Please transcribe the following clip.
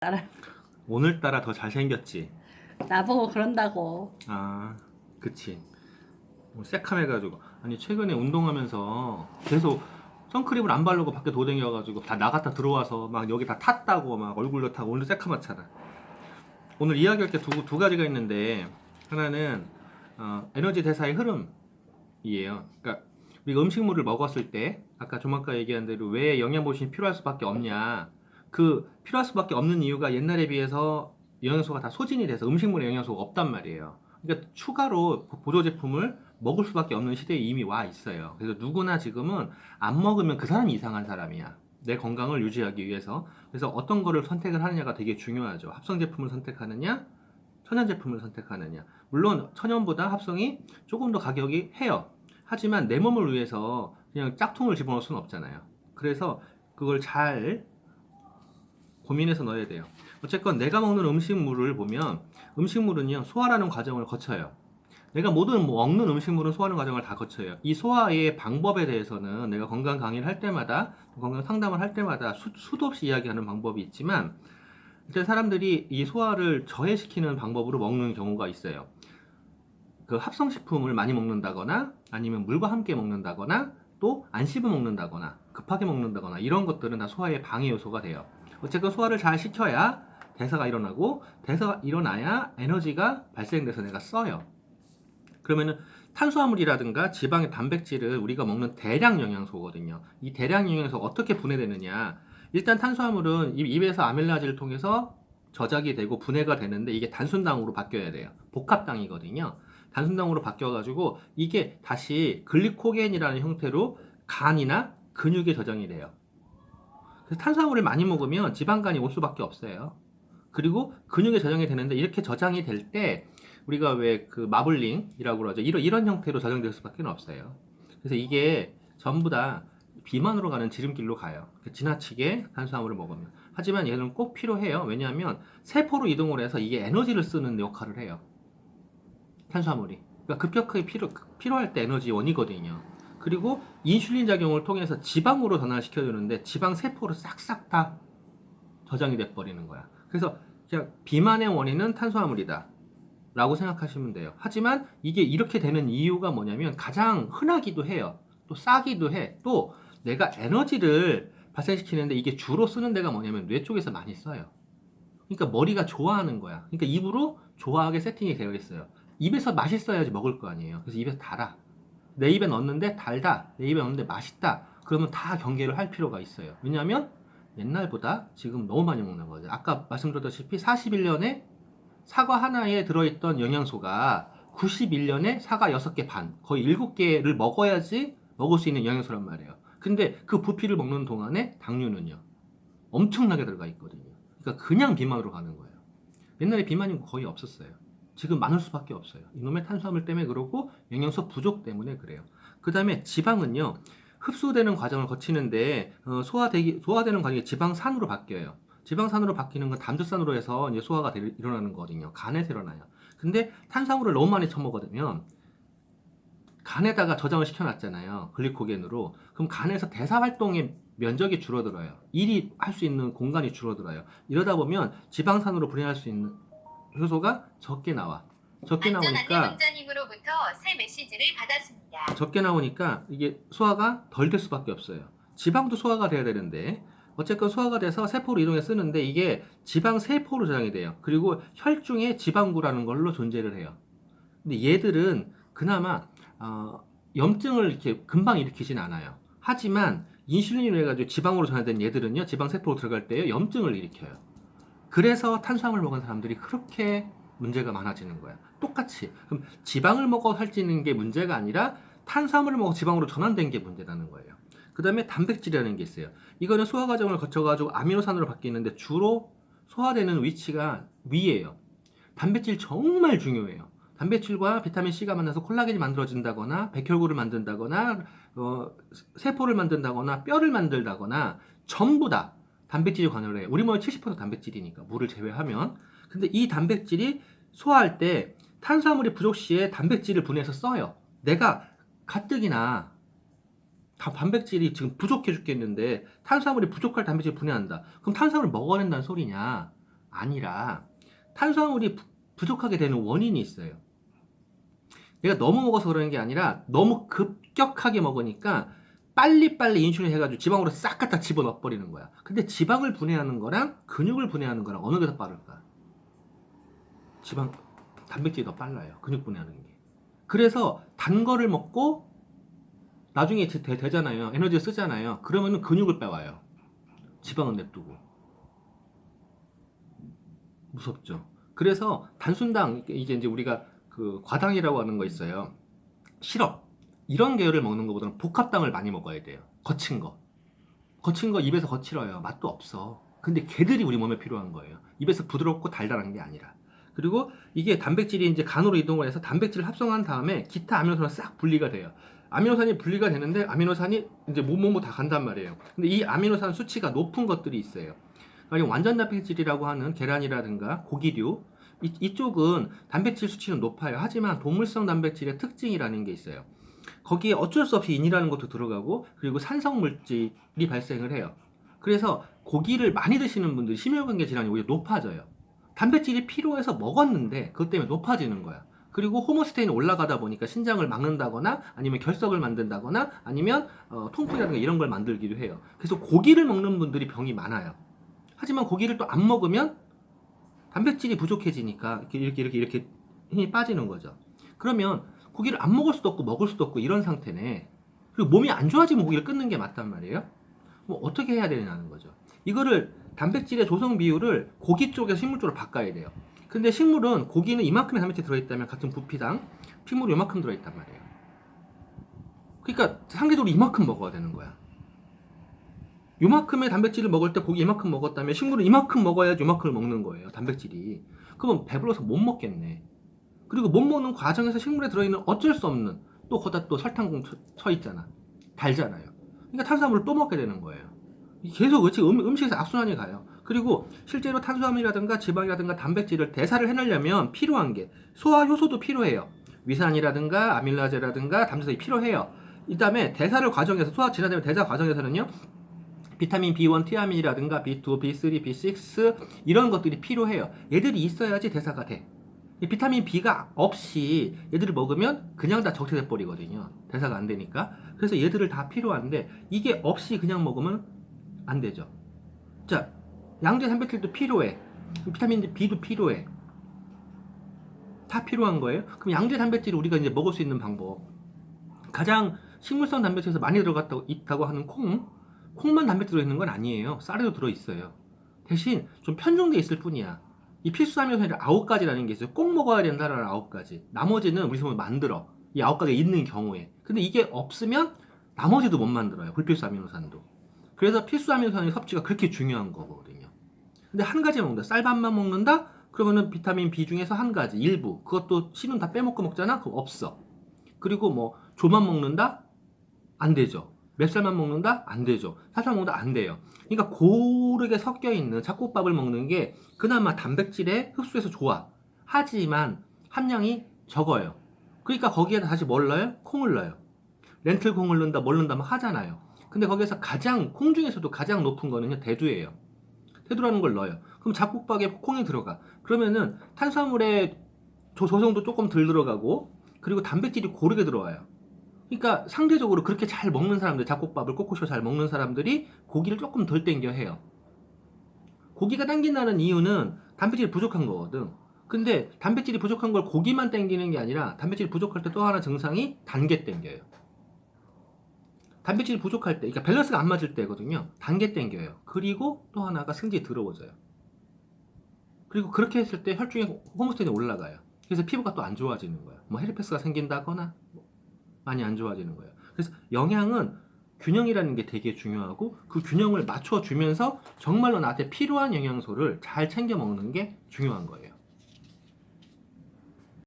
따라 오늘따라 더 잘생겼지. 나보고 그런다고. 아, 그치. 뭐 새카매가지고 아니 최근에 운동하면서 계속 선크림을 안 바르고 밖에 도댕겨가지고 다 나갔다 들어와서 막 여기 다 탔다고 막 얼굴도 타고 오늘 새카맣잖아. 오늘 이야기할 게 두 두 가지가 있는데 하나는 어, 에너지 대사의 흐름이에요. 그러니까 우리가 음식물을 먹었을 때 아까 조만까 얘기한 대로 왜 영양보신이 필요할 수밖에 없냐. 그 필요할 수밖에 없는 이유가 옛날에 비해서 영양소가 다 소진이 돼서 음식물에 영양소가 없단 말이에요. 그러니까 추가로 보조 제품을 먹을 수밖에 없는 시대에 이미 와 있어요. 그래서 누구나 지금은 안 먹으면 그 사람이 이상한 사람이야. 내 건강을 유지하기 위해서. 그래서 어떤 거를 선택을 하느냐가 되게 중요하죠. 합성 제품을 선택하느냐, 천연 제품을 선택하느냐. 물론 천연보다 합성이 조금 더 가격이 해요. 하지만 내 몸을 위해서 그냥 짝퉁을 집어넣을 수는 없잖아요. 그래서 그걸 잘 고민해서 넣어야 돼요. 어쨌건 내가 먹는 음식물을 보면 음식물은요 소화라는 과정을 거쳐요. 내가 모든 뭐 먹는 음식물은 소화하는 과정을 다 거쳐요. 이 소화의 방법에 대해서는 내가 건강 강의를 할 때마다 건강 상담을 할 때마다 수, 수도 없이 이야기하는 방법이 있지만 일단 사람들이 이 소화를 저해시키는 방법으로 먹는 경우가 있어요. 그 합성식품을 많이 먹는다거나 아니면 물과 함께 먹는다거나 또 안 씹어 먹는다거나 급하게 먹는다거나 이런 것들은 다 소화의 방해 요소가 돼요. 어쨌든 소화를 잘 시켜야 대사가 일어나고 대사가 일어나야 에너지가 발생돼서 내가 써요. 그러면은 탄수화물이라든가 지방의 단백질을 우리가 먹는 대량 영양소거든요. 이 대량 영양소 어떻게 분해되느냐? 일단 탄수화물은 입- 입에서 아밀라제를 통해서 저작이 되고 분해가 되는데 이게 단순당으로 바뀌어야 돼요. 복합당이거든요. 단순당으로 바뀌어가지고 이게 다시 글리코겐이라는 형태로 간이나 근육에 저장이 돼요. 탄수화물을 많이 먹으면 지방간이 올 수밖에 없어요. 그리고 근육에 저장이 되는데 이렇게 저장이 될 때 우리가 왜 그 마블링이라고 그러죠. 이런 이런 형태로 저장될 수밖에 없어요. 그래서 이게 전부 다 비만으로 가는 지름길로 가요. 지나치게 탄수화물을 먹으면. 하지만 얘는 꼭 필요해요. 왜냐하면 세포로 이동을 해서 이게 에너지를 쓰는 역할을 해요. 탄수화물이. 그러니까 급격하게 필요, 필요할 때 에너지원이거든요. 그리고 인슐린 작용을 통해서 지방으로 전환시켜 주는데 지방 세포로 싹싹 다 저장이 돼 버리는 거야. 그래서 그냥 비만의 원인은 탄수화물이다. 라고 생각하시면 돼요. 하지만 이게 이렇게 되는 이유가 뭐냐면 가장 흔하기도 해요. 또 싸기도 해. 또 내가 에너지를 발생시키는데 이게 주로 쓰는 데가 뭐냐면 뇌 쪽에서 많이 써요. 그러니까 머리가 좋아하는 거야. 그러니까 입으로 좋아하게 세팅이 되어 있어요. 입에서 맛있어야지 먹을 거 아니에요. 그래서 입에서 달아. 내 입에 넣었는데 달다. 내 입에 넣었는데 맛있다. 그러면 다 경계를 할 필요가 있어요. 왜냐하면 옛날보다 지금 너무 많이 먹는 거죠. 아까 말씀드렸다시피 41년에 사과 하나에 들어있던 영양소가 91년에 사과 6개 반, 거의 7개를 먹어야지 먹을 수 있는 영양소란 말이에요. 근데 그 부피를 먹는 동안에 당류는요. 엄청나게 들어가 있거든요. 그러니까 그냥 비만으로 가는 거예요. 옛날에 비만이 거의 없었어요. 지금 많을 수밖에 없어요. 이놈의 탄수화물 때문에 그러고 영양소 부족 때문에 그래요. 그 다음에 지방은요. 흡수되는 과정을 거치는데 어, 소화되기 소화되는 과정이 지방산으로 바뀌어요. 지방산으로 바뀌는 건 담즙산으로 해서 이제 소화가 되- 일어나는 거거든요. 간에서 일어나요. 근데 탄수화물을 너무 많이 처먹으면 간에다가 저장을 시켜놨잖아요. 글리코겐으로. 그럼 간에서 대사 활동의 면적이 줄어들어요. 일이 할 수 있는 공간이 줄어들어요. 이러다 보면 지방산으로 분해할 수 있는 효소가 적게 나와. 적게 안전 안내 나오니까 문자님으로부터 새 메시지를 받았습니다. 적게 나오니까 이게 소화가 덜 될 수밖에 없어요. 지방도 소화가 돼야 되는데 어쨌건 소화가 돼서 세포로 이동해 쓰는데 이게 지방 세포로 저장이 돼요. 그리고 혈중에 지방구라는 걸로 존재를 해요. 근데 얘들은 그나마 어, 염증을 이렇게 금방 일으키진 않아요. 하지만 인슐린으로 해가지고 지방으로 전환된 얘들은요 지방 세포로 들어갈 때 염증을 일으켜요. 그래서 탄수화물 먹은 사람들이 그렇게 문제가 많아지는 거야. 똑같이. 그럼 지방을 먹어 살찌는 게 문제가 아니라 탄수화물을 먹어 지방으로 전환된 게 문제라는 거예요. 그 다음에 단백질이라는 게 있어요. 이거는 소화 과정을 거쳐가지고 아미노산으로 바뀌는데 주로 소화되는 위치가 위에요. 단백질 정말 중요해요. 단백질과 비타민 C가 만나서 콜라겐이 만들어진다거나 백혈구를 만든다거나 어, 세포를 만든다거나 뼈를 만들다거나 전부 다 단백질이 관여를 해요. 우리 몸의 70% 단백질이니까 물을 제외하면 근데 이 단백질이 소화할 때 탄수화물이 부족 시에 단백질을 분해해서 써요. 내가 가뜩이나 다 단백질이 지금 부족해 죽겠는데 탄수화물이 부족할 단백질 분해한다. 그럼 탄수화물 먹어낸다는 소리냐? 아니라 탄수화물이 부- 부족하게 되는 원인이 있어요. 내가 너무 먹어서 그러는 게 아니라 너무 급격하게 먹으니까 빨리빨리 인슐린 해가지고 지방으로 싹 갖다 집어넣어 버리는 거야. 근데 지방을 분해하는 거랑 근육을 분해하는 거랑 어느 게 더 빠를까? 지방, 단백질이 더 빨라요. 근육 분해하는 게. 그래서 단 거를 먹고 나중에 되, 되, 잖아요 에너지 쓰잖아요. 그러면은 근육을 빼와요. 지방은 냅두고. 무섭죠. 그래서 단순당 이제 이제 우리가 그 과당이라고 하는 거 있어요. 시럽 이런 계열을 먹는 것보다는 복합당을 많이 먹어야 돼요. 거친 거. 거친 거 입에서 거칠어요. 맛도 없어. 근데 걔들이 우리 몸에 필요한 거예요. 입에서 부드럽고 달달한 게 아니라. 그리고 이게 단백질이 이제 간으로 이동을 해서 단백질을 합성한 다음에 기타 아미노산으로 싹 분리가 돼요. 아미노산이 분리가 되는데 아미노산이 이제 몸몸모 다 간단 말이에요. 근데 이 아미노산 수치가 높은 것들이 있어요. 그러니까 완전 단백질이라고 하는 계란이라든가 고기류 이, 이쪽은 단백질 수치는 높아요. 하지만 동물성 단백질의 특징이라는 게 있어요. 거기에 어쩔 수 없이 인이라는 것도 들어가고 그리고 산성 물질이 발생을 해요. 그래서 고기를 많이 드시는 분들이 심혈관계 질환이 오히려 높아져요. 단백질이 필요해서 먹었는데 그것 때문에 높아지는 거야. 그리고 호모스테인이 올라가다 보니까 신장을 막는다거나 아니면 결석을 만든다거나 아니면 어, 통풍이라든가 이런 걸 만들기도 해요. 그래서 고기를 먹는 분들이 병이 많아요. 하지만 고기를 또 안 먹으면 단백질이 부족해지니까 이렇게 이렇게 이렇게 힘이 빠지는 거죠. 그러면 고기를 안 먹을 수도 없고 먹을 수도 없고 이런 상태네. 그리고 몸이 안 좋아지면 고기를 끊는 게 맞단 말이에요. 뭐 어떻게 해야 되냐는 거죠. 이거를 단백질의 조성 비율을 고기 쪽에서 식물 쪽으로 바꿔야 돼요. 근데 식물은 고기는 이만큼의 단백질 들어있다면 같은 부피당 식물이 이만큼 들어있단 말이에요. 그러니까 상대적으로 이만큼 먹어야 되는 거야. 요만큼의 단백질을 먹을 때 고기 이만큼 먹었다면 식물은 이만큼 먹어야지 요만큼을 먹는 거예요. 단백질이. 그러면 배불러서 못 먹겠네. 그리고 못 먹는 과정에서 식물에 들어있는 어쩔 수 없는 또 거기다 또 설탕공 쳐, 쳐 있잖아. 달잖아요. 그러니까 탄수화물을 또 먹게 되는 거예요. 계속 음, 음식에서 악순환이 가요. 그리고 실제로 탄수화물이라든가 지방이라든가 단백질을 대사를 해내려면 필요한 게 소화 효소도 필요해요. 위산이라든가 아밀라제라든가 담소산이 필요해요. 이 다음에 대사를 과정에서 소화 진화되면 대사 과정에서는요 비타민 B1, 티아민이라든가 B2, B3, B6 이런 것들이 필요해요. 얘들이 있어야지 대사가 돼. 이 비타민 B가 없이 얘들을 먹으면 그냥 다 적체돼 버리거든요. 대사가 안 되니까. 그래서 얘들을 다 필요한데 이게 없이 그냥 먹으면 안 되죠. 자, 양대 단백질도 필요해. 비타민 B도 필요해. 다 필요한 거예요. 그럼 양대 단백질을 우리가 이제 먹을 수 있는 방법. 가장 식물성 단백질에서 많이 들어갔다고 있다고 하는 콩. 콩만 단백질 들어있는 건 아니에요. 쌀에도 들어있어요. 대신 좀 편중돼 있을 뿐이야. 이 필수 아미노산이 아홉 가지라는 게 있어요. 꼭 먹어야 된다라는 아홉 가지. 나머지는 우리 몸에 만들어. 이 아홉 가지가 있는 경우에. 근데 이게 없으면 나머지도 못 만들어요. 불필수 아미노산도. 그래서 필수 아미노산의 섭취가 그렇게 중요한 거거든요. 근데 한 가지 먹는다. 쌀밥만 먹는다? 그러면은 비타민 B 중에서 한 가지, 일부. 그것도 씨는 다 빼먹고 먹잖아? 그럼 없어. 그리고 뭐 조만 먹는다? 안 되죠. 맵쌀만 먹는다? 안 되죠. 사살 먹는다? 안 돼요. 그러니까 고르게 섞여 있는 잡곡밥을 먹는 게 그나마 단백질에 흡수해서 좋아. 하지만 함량이 적어요. 그러니까 거기에다 다시 뭘 넣어요? 콩을 넣어요. 렌틀 콩을 넣는다, 뭘 넣는다 막 하잖아요. 근데 거기에서 가장 콩 중에서도 가장 높은 거는요 대두예요. 대두라는 걸 넣어요. 그럼 잡곡밥에 콩이 들어가. 그러면은 탄수화물의 조- 조성도 조금 덜 들어가고 그리고 단백질이 고르게 들어와요. 그러니까 상대적으로 그렇게 잘 먹는 사람들, 잡곡밥을 꼬꼬쇼 잘 먹는 사람들이 고기를 조금 덜 땡겨 해요. 고기가 당긴다는 이유는 단백질이 부족한 거거든. 근데 단백질이 부족한 걸 고기만 땡기는 게 아니라 단백질이 부족할 때 또 하나 증상이 단계 땡겨요. 단백질이 부족할 때, 그러니까 밸런스가 안 맞을 때거든요. 단계 땡겨요. 그리고 또 하나가 승질이 더러워져요. 그리고 그렇게 했을 때 혈중에 호모스테인이 올라가요. 그래서 피부가 또 안 좋아지는 거예요. 뭐 헤르페스가 생긴다거나 뭐 많이 안 좋아지는 거예요. 그래서 영양은 균형이라는 게 되게 중요하고 그 균형을 맞춰주면서 정말로 나한테 필요한 영양소를 잘 챙겨 먹는 게 중요한 거예요.